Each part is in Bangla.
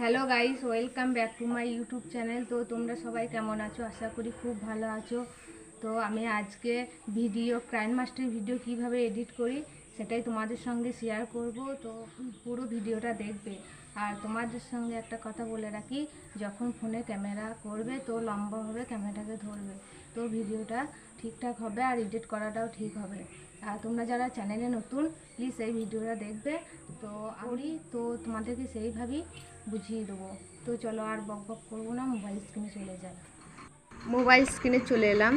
Hello guys, welcome back to my YouTube channel. তো তোমরা সবাই কেমন আছো? আশা করি খুব ভালো আছো। তো আমি আজকে ভিডিও, ক্রাইম মাস্টার ভিডিও কীভাবে এডিট করি সেটাই তোমাদের সঙ্গে শেয়ার করব। তো পুরো ভিডিওটা দেখবে। আর তোমাদের সঙ্গে একটা কথা বলে রাখি, যখন ফোনে ক্যামেরা করবে তো লম্বাভাবে ক্যামেরাটাকে ধরবে, তো ভিডিওটা ঠিকঠাক হবে আর এডিট করাটাও ঠিক হবে। আর তোমরা যারা চ্যানেলে নতুন প্লিজ এই ভিডিওটা দেখবে। তো আমি তো তোমাদেরকে সেইভাবেই বুঝিয়ে দেবো। তো চলো আর বক বক করব না মোবাইল স্ক্রিনে চলে যাই মোবাইল স্ক্রিনে চলে এলাম।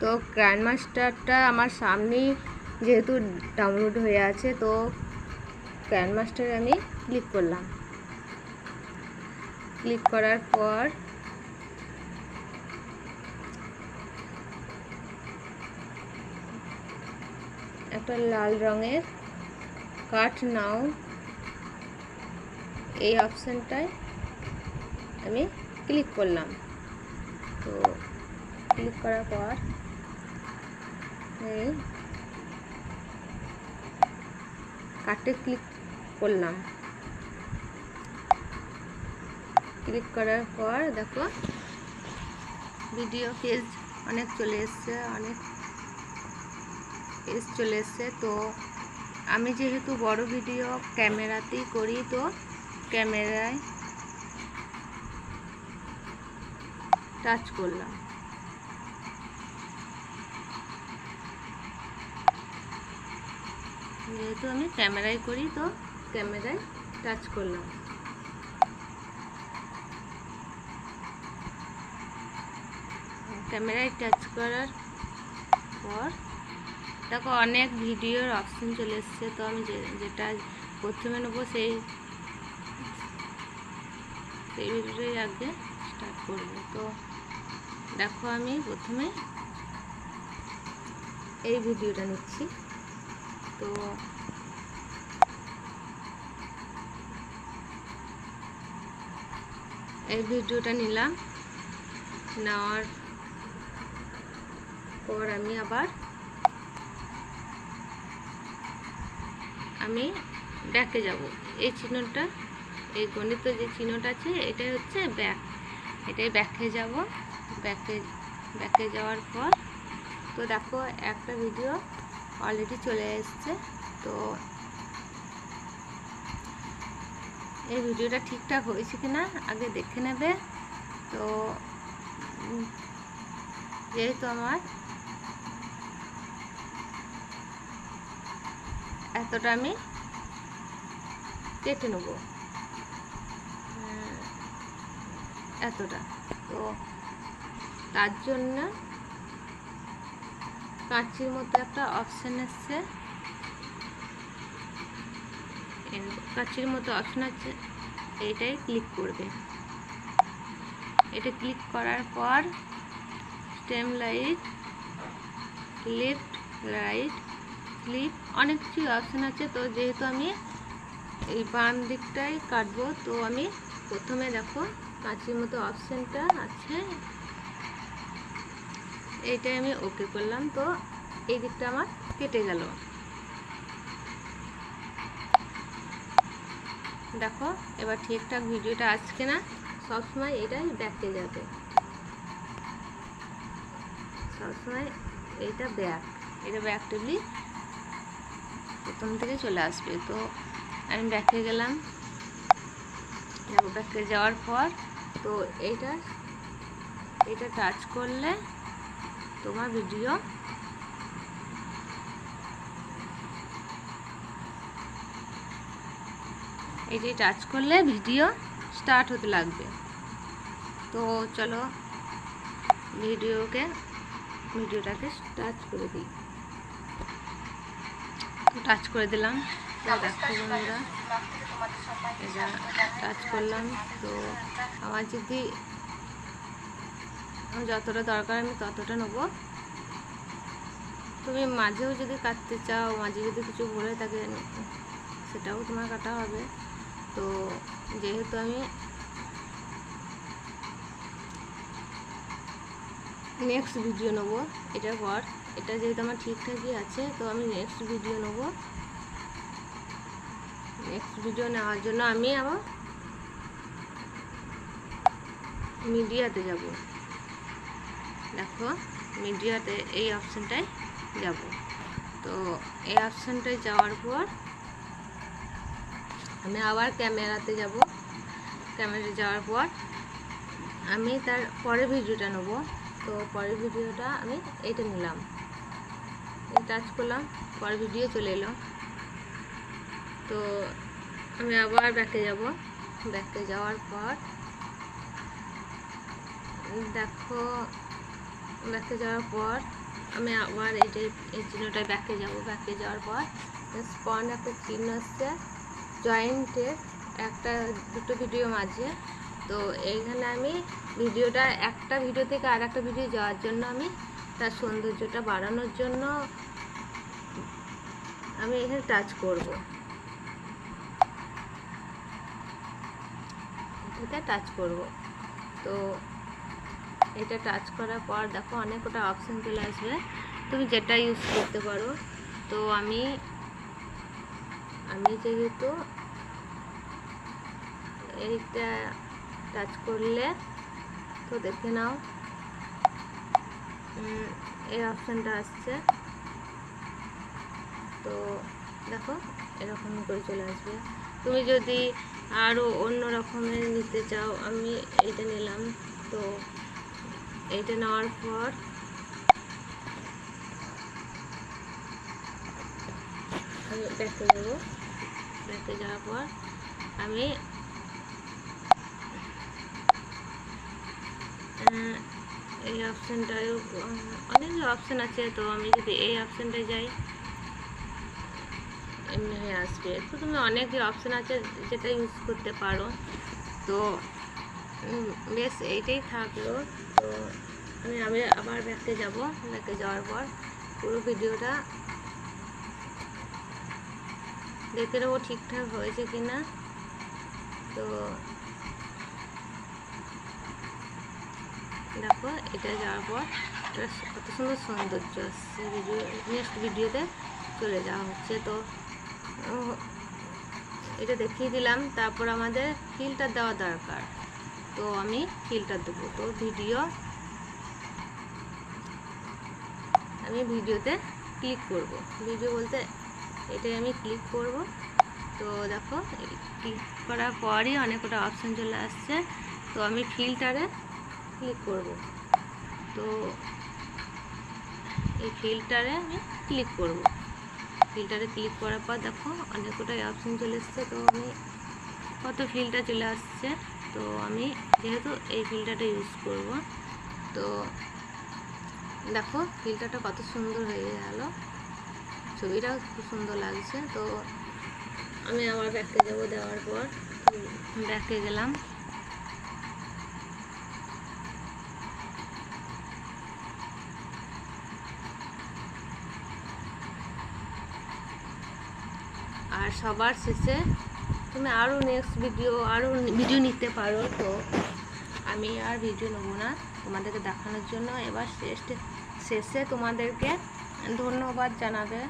তো গ্র্যান্ড মাস্টারটা আমার সামনেই যেহেতু ডাউনলোড হয়ে আছে, তো গ্র্যান্ড মাস্টারে আমি ক্লিক করলাম। ক্লিক করার পর একটা লাল রঙের কাট নাও এই অপশানটায় আমি ক্লিক করলাম। তো ক্লিক করার পর এই কাটে ক্লিক করলাম। ক্লিক করার পর দেখো, ভিডিও পেজ অনেক চলে এসছে, অনেক পেজ চলে এসছে। তো আমি যেহেতু বড় ভিডিও ক্যামেরাতেই করি, তো ক্যামেরায় টাচ করলাম। যেহেতু আমি ক্যামেরায় করি, তো ক্যামেরায় টাচ করলাম। ক্যামেরায় টাচ করার পর, দেখো অনেক ভিডিওর অপশন চলে এসছে, তো আমি যেটা প্রথমে নেব সেই সেই আগে স্টার্ট করব। তো দেখো আমি প্রথমে এই ভিডিওটা নিচ্ছি। তো এই ভিডিওটা নিলাম। নেওয়ার পর আমি আবার আমি ব্যাকে যাব। এই চিহ্নটা এই গণিত যে চিহ্নটা আছে, এটাই হচ্ছে ব্যাক এটাই ব্যাকে যাব। ব্যাকে ব্যাকে যাওয়ার পর, তো দেখো একটা ভিডিও অলরেডি চলে এসছে। তো এই ভিডিওটা ঠিকঠাক হয়েছে কিনা, আগে দেখে নেবে। তো যেহেতু আমার এতটা আমি কেটে নেব। এতটা। তো তার জন্য কাঁচির মতো একটা অপশান এসছে কাঁচির মতো অপশান আছে, এইটাই ক্লিক করবে। এটা ক্লিক করার পর stem light left right clip অনেক কিছু অপশান আছে। তো যেহেতু আমি এই বাম দিকটাই কাটবো, তো আমি প্রথমে দেখো কাঁচির মতো অপশানটা আছে। এইটাই আমি ওকে করলাম। তো এই দিকটা আমার কেটে গেল। দেখো, এবার ঠিকঠাক ভিডিওটা আসছে না, সবসময় এটাই ব্যাকে যাবে। সবসময় এইটা ব্যাক এটা ব্যাক টেবলি প্রথম থেকে চলে আসবে। তো আমি ব্যাকে গেলাম। ব্যাকে যাওয়ার পর তো এইটা এটা টাচ করলে তোমার ভিডিও এটি টাচ করলে ভিডিও স্টার্ট হতে লাগবে। তো চলো ভিডিওকে ভিডিওটাকে টাচ করে দিই। টাচ করে দিলাম। দেখো বন্ধুরা। এটা টাচ করলাম। তো আমার যদি যতটা দরকার আমি ততটা নেব। তুমি মাঝেও যদি কাটতে চাও, মাঝে যদি কিছু ভরে থাকে, সেটাও তোমার কাটা হবে। তো যেহেতু আমি নেক্সট ভিডিও নেব এটার পর এটা যেহেতু আমার ঠিকঠাকই আছে, তো আমি নেক্সট ভিডিও নেব। নেক্সট ভিডিও নেওয়ার জন্য আমি আবার মিডিয়াতে যাব। দেখো, মিডিয়াতে এই অপশানটায় যাব। তো এই অপশানটায় যাওয়ার পর আমি আবার ক্যামেরাতে যাব। ক্যামেরা যাওয়ার পর আমি তার পরের ভিডিওটা নেব। তো পরের ভিডিওটা আমি এইটা নিলাম। টাচ করলাম, পরের ভিডিও চলে এলো। তো আমি আবার ব্যাকে যাব। ব্যাকে যাওয়ার পর দেখো, ব্যাকে যাওয়ার পর আমি আবার এইটাই এই চিহ্নটায় ব্যাকে যাব। ব্যাকে যাওয়ার পর স্পন একটা চিহ্ন আসছে। জয়েন্টের একটা, দুটো ভিডিও মাঝে। তো এইখানে আমি ভিডিওটা, একটা ভিডিও থেকে আর একটা ভিডিও যাওয়ার জন্য আমি তার সৌন্দর্যটা বাড়ানোর জন্য আমি এখানে টাচ করব। এটা টাচ করব। তো এটা টাচ করার পর দেখো অনেক ওটা অপশান চলে আসবে। তুমি যেটা ইউজ করতে পারো। তো আমি আমি যেহেতু এইটা টাচ করলে, তো দেখে নাও। এই অপশানটা আসছে। তো দেখো, এরকম করে চলে আসবে। তুমি যদি আরও অন্য রকমের নিতে চাও, আমি এটা নিলাম। তো এইটা নেওয়ার পর আমি ব্যাকে যাব ব্যাকে যাওয়ার পর আমি এই অপশানটায় অনেক অপশান আছে, তো আমি যদি এই অপশানটায় যাই এমনি হয়ে আসবে। তো তুমি অনেক অপশান আছে যেটা ইউজ করতে পারো। তো বেশ, এইটাই থাকল। তো, আমি আমি আবার ব্যাকে যাব, ব্যাকে যাওয়ার পর। পুরো ভিডিওটা দেখতে নেব ঠিকঠাক হয়েছে কি না তো, দেখো, এটা যাওয়ার পর কত সুন্দর সৌন্দর্য আসছে। ভিডিও নেক্সট ভিডিওতে চলে যাওয়া হচ্ছে। তো এটা দেখিয়ে দিলাম, তারপর আমাদের ফিল্টার দেওয়া দরকার। তো আমি ফিল্টার দেবো। তো ভিডিও আমি ভিডিওতে ক্লিক করব। ভিডিও বলতে এটাই আমি ক্লিক করব। তো দেখো ক্লিক করার পরই অনেক কটা অপশান চলে আসছে। তো আমি ফিল্টারে ক্লিক করব। তো এই ফিল্টারে আমি ক্লিক করব। ফিল্টারে ক্লিক করার পর দেখো অনেক কটাই অপশান চলে এসছে, তো আমি কত ফিল্টার চলে আসছে, তো আমি যেহেতু এই ফিল্টারটা ইউজ করব, তো দেখো ফিল্টারটা কত সুন্দর হয়ে গেল, ছবিটাও খুব সুন্দর লাগছে, তো আমি আবার ব্যাকে যাব দেওয়ার পর ব্যাকে গেলাম। আর সবার শেষে তুমি আরও নেক্সট ভিডিও আরও ভিডিও নিতে পারো। তো আমি আর ভিডিও নেব না। তোমাদেরকে দেখানোর জন্য এবার শেষ, শেষে তোমাদেরকে ধন্যবাদ জানাবে।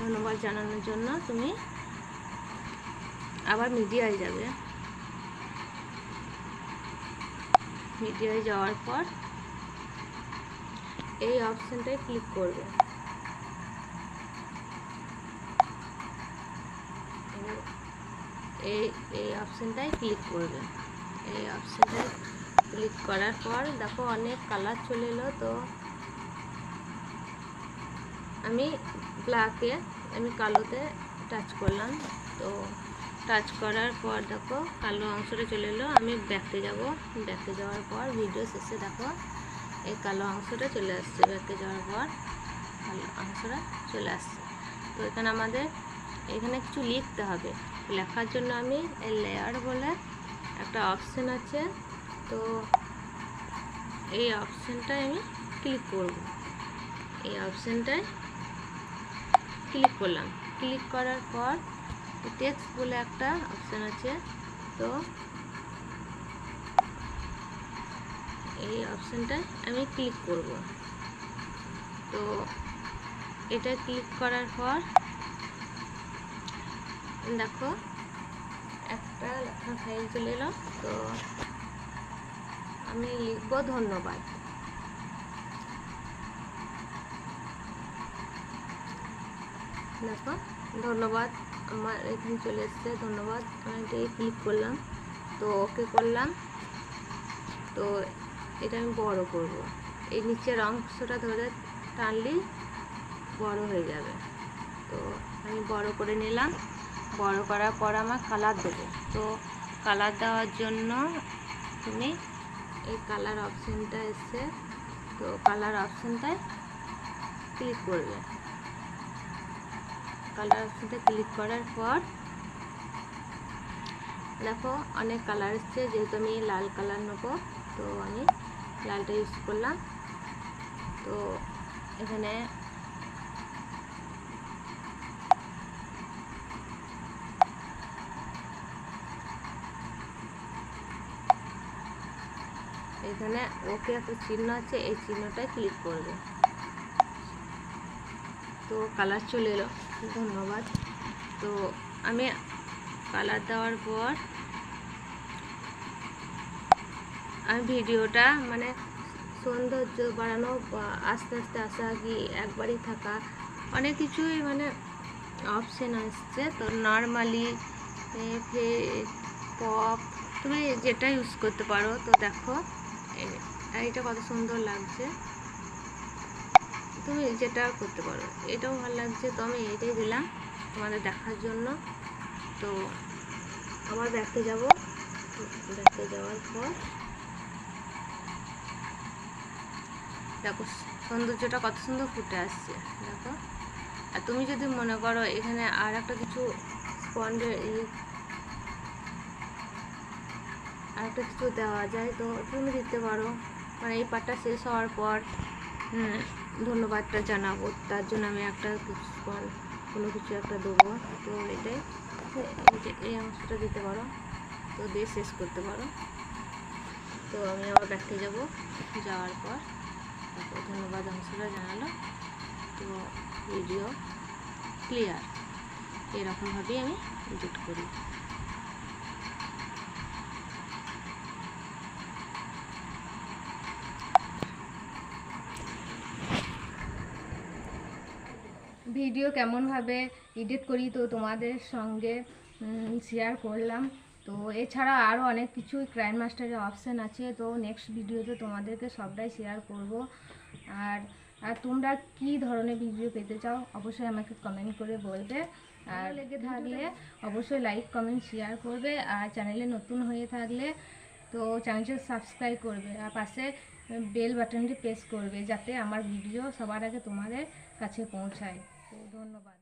ধন্যবাদ জানানোর জন্য তুমি আবার মিডিয়ায় যাবে। মিডিয়ায় যাওয়ার পর এই অপশানটায় ক্লিক করবে। এই এই অপশানটায় ক্লিক করবে এই অপশানটায় ক্লিক করার পর দেখো অনেক কালার চলে এলো, তো আমি ব্ল্যাকে আমি কালোতে টাচ করলাম। তো টাচ করার পর দেখো কালো অংশটা চলে এলো, আমি ব্যাকে যাব। ব্যাকে যাওয়ার পর ভিডিও শেষে দেখো এই কালো অংশটা চলে আসছে। ব্যাকে যাওয়ার পর কালো অংশটা চলে আসছে। তো এখানে আমাদের, এখানে কিছু লিখতে হবে। লেখার জন্য আমি এই লেয়ার বলে একটা অপশান আছে। তো এই অপশানটায় আমি ক্লিক করব। এই অপশানটায় ক্লিক করলাম। ক্লিক করার পর টেক্সট বলে একটা অপশান আছে। তো এই অপশানটায় আমি ক্লিক করব। তো এটা ক্লিক করার পর দেখো, একটা লেখা ফাইল চলে এলো, তো আমি লিখব ধন্যবাদ। দেখো, ধন্যবাদ, আমার এখানে চলে এসছে, ধন্যবাদ। আমি এটাই ক্লিক করলাম, তো ওকে করলাম, তো এটা আমি বড় করব। এই নিচের অংশটা ধরে টানলেই বড় হয়ে যাবে। তো আমি বড় করে নিলাম। বড় করার পর আমার কালার দেবো। তো কালার দেওয়ার জন্য তুমি এই কালার অপশানটা এসছে তো কালার অপশানটায় ক্লিক করবে। কালার অপশানটা ক্লিক করার পর, দেখো অনেক কালার এসছে, যেহেতু আমি লাল কালার নেব, তো আমি লালটা ইউজ করলাম। তো এখানে এখানে ওকে একটা চিহ্ন আছে, এই চিহ্নটায় ক্লিক করবে। তো কালার চলে এলো, ধন্যবাদ। তো আমি কালার দেওয়ার পর আমি ভিডিওটা মানে সৌন্দর্য বাড়ানো আস্তে আস্তে আসা কি একবারই থাকা, অনেক কিছুই মানে অপশান আসছে। তো নর্মালি ফে পপ তুমি যেটা ইউজ করতে পারো, তো দেখো। এ- এইটা কত সুন্দর লাগছে। তুমি যেটা করতে পারো, এটাও ভালো লাগছে। তো আমি এটাই দিলাম তোমাদের দেখার জন্য। তো আবার দেখতে যাব। দেখতে যাওয়ার পর দেখো সৌন্দর্যটা কত সুন্দর ফুটে আসছে, দেখো। আর তুমি যদি মনে করো এখানে আর একটা কিছু স্পন্ডের আর একটা কিছু দেওয়া যায়, তো তুমি দিতে পারো। মানে এই পার্টটা শেষ হওয়ার পর ধন্যবাদটা জানাব। তার জন্য আমি একটা কিছু কোনো কিছু একটা দেবো। তো এটাই। এই অংশটা দিতে পারো। তো দিয়ে শেষ করতে পারো। তো আমি আবার ব্যাগতে যাব। যাওয়ার পর তারপর ধন্যবাদ অংশটা জানালো। তো ভিডিও ক্লিয়ার এরকমভাবেই আমি এডিট করি। ভিডিও কেমনভাবে এডিট করি তো তোমাদের সঙ্গে শেয়ার করলাম। তো এছাড়া আরও অনেক কিছু ক্রাইম মাস্টারের অপশান আছে তো নেক্সট ভিডিওতে তোমাদেরকে সবটাই শেয়ার করব। আর আর তোমরা কি ধরনের ভিডিও পেতে চাও অবশ্যই আমাকে কমেন্ট করে বলবে। আর লেগে থাকলে অবশ্যই লাইক কমেন্ট শেয়ার করবে। আর চ্যানেলে নতুন হয়ে থাকলে তো চ্যানেলটা সাবস্ক্রাইব করবে। আর পাশে বেল বাটনটি প্রেস করবে যাতে আমার ভিডিও সবার আগে তোমাদের কাছে পৌঁছায়। ধন্যবাদ।